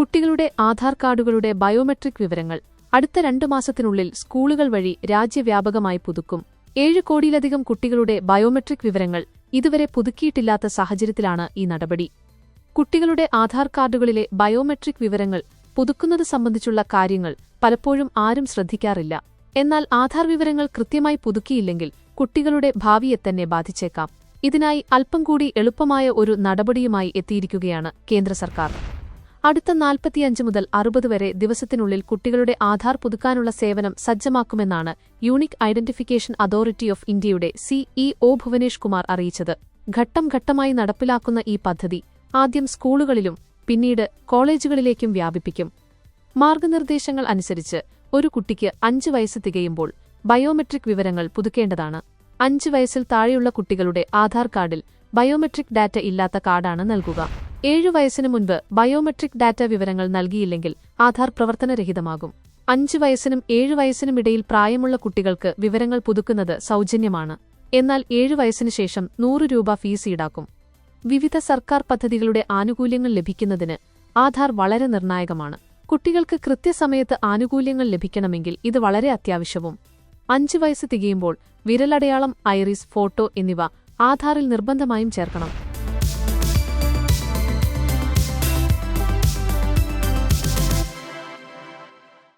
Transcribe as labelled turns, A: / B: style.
A: കുട്ടികളുടെ ആധാർ കാർഡുകളുടെ ബയോമെട്രിക് വിവരങ്ങൾ അടുത്ത രണ്ടു മാസത്തിനുള്ളിൽ സ്കൂളുകൾ വഴി രാജ്യവ്യാപകമായി പുതുക്കും. ഏഴ് കോടിയിലധികം കുട്ടികളുടെ ബയോമെട്രിക് വിവരങ്ങൾ ഇതുവരെ പുതുക്കിയിട്ടില്ലാത്ത സാഹചര്യത്തിലാണ് ഈ നടപടി. കുട്ടികളുടെ ആധാർ കാർഡുകളിലെ ബയോമെട്രിക് വിവരങ്ങൾ പുതുക്കുന്നത് സംബന്ധിച്ചുള്ള കാര്യങ്ങൾ പലപ്പോഴും ആരും ശ്രദ്ധിക്കാറില്ല. എന്നാൽ ആധാർ വിവരങ്ങൾ കൃത്യമായി പുതുക്കിയില്ലെങ്കിൽ കുട്ടികളുടെ ഭാവിയെ തന്നെ ബാധിച്ചേക്കാം. ഇതിനായി അല്പം കൂടി എളുപ്പമായ ഒരു നടപടിയുമായി എത്തിയിരിക്കുകയാണ് കേന്ദ്ര സർക്കാർ. അടുത്ത നാൽപ്പത്തിയഞ്ച് മുതൽ അറുപത് വരെ ദിവസത്തിനുള്ളിൽ കുട്ടികളുടെ ആധാർ പുതുക്കാനുള്ള സേവനം സജ്ജമാക്കുമെന്നാണ് യൂണിക് ഐഡന്റിഫിക്കേഷൻ അതോറിറ്റി ഓഫ് ഇന്ത്യയുടെ സിഇഒ ഭുവനേഷ് കുമാർ അറിയിച്ചത്. ഘട്ടം ഘട്ടമായി നടപ്പിലാക്കുന്ന ഈ പദ്ധതി ആദ്യം സ്കൂളുകളിലും പിന്നീട് കോളേജുകളിലേക്കും വ്യാപിപ്പിക്കും. മാർഗനിർദ്ദേശങ്ങൾ അനുസരിച്ച് ഒരു കുട്ടിക്ക് അഞ്ച് വയസ്സ് തികയുമ്പോൾ ബയോമെട്രിക് വിവരങ്ങൾ പുതുക്കേണ്ടതാണ്. അഞ്ച് വയസ്സിൽ താഴെയുള്ള കുട്ടികളുടെ ആധാർ കാർഡിൽ ബയോമെട്രിക് ഡാറ്റ ഇല്ലാത്ത കാർഡാണ് നൽകുക. ഏഴു വയസ്സിന് മുൻപ് ബയോമെട്രിക് ഡാറ്റ വിവരങ്ങൾ നൽകിയില്ലെങ്കിൽ ആധാർ പ്രവർത്തനരഹിതമാകും. അഞ്ചു വയസ്സിനും ഏഴു വയസ്സിനും ഇടയിൽ പ്രായമുള്ള കുട്ടികൾക്ക് വിവരങ്ങൾ പുതുക്കുന്നത് സൗജന്യമാണ്. എന്നാൽ ഏഴു വയസ്സിനു ശേഷം നൂറ് രൂപ ഫീസ് ഈടാക്കും. വിവിധ സർക്കാർ പദ്ധതികളുടെ ആനുകൂല്യങ്ങൾ ലഭിക്കുന്നതിന് ആധാർ വളരെ നിർണായകമാണ്. കുട്ടികൾക്ക് കൃത്യസമയത്ത് ആനുകൂല്യങ്ങൾ ലഭിക്കണമെങ്കിൽ ഇത് വളരെ അത്യാവശ്യവും. അഞ്ചു വയസ്സ് തികയുമ്പോൾ വിരലടയാളം ഐറിസ് ഫോട്ടോ എന്നിവ ആധാറിൽ നിർബന്ധമായും ചേർക്കണം.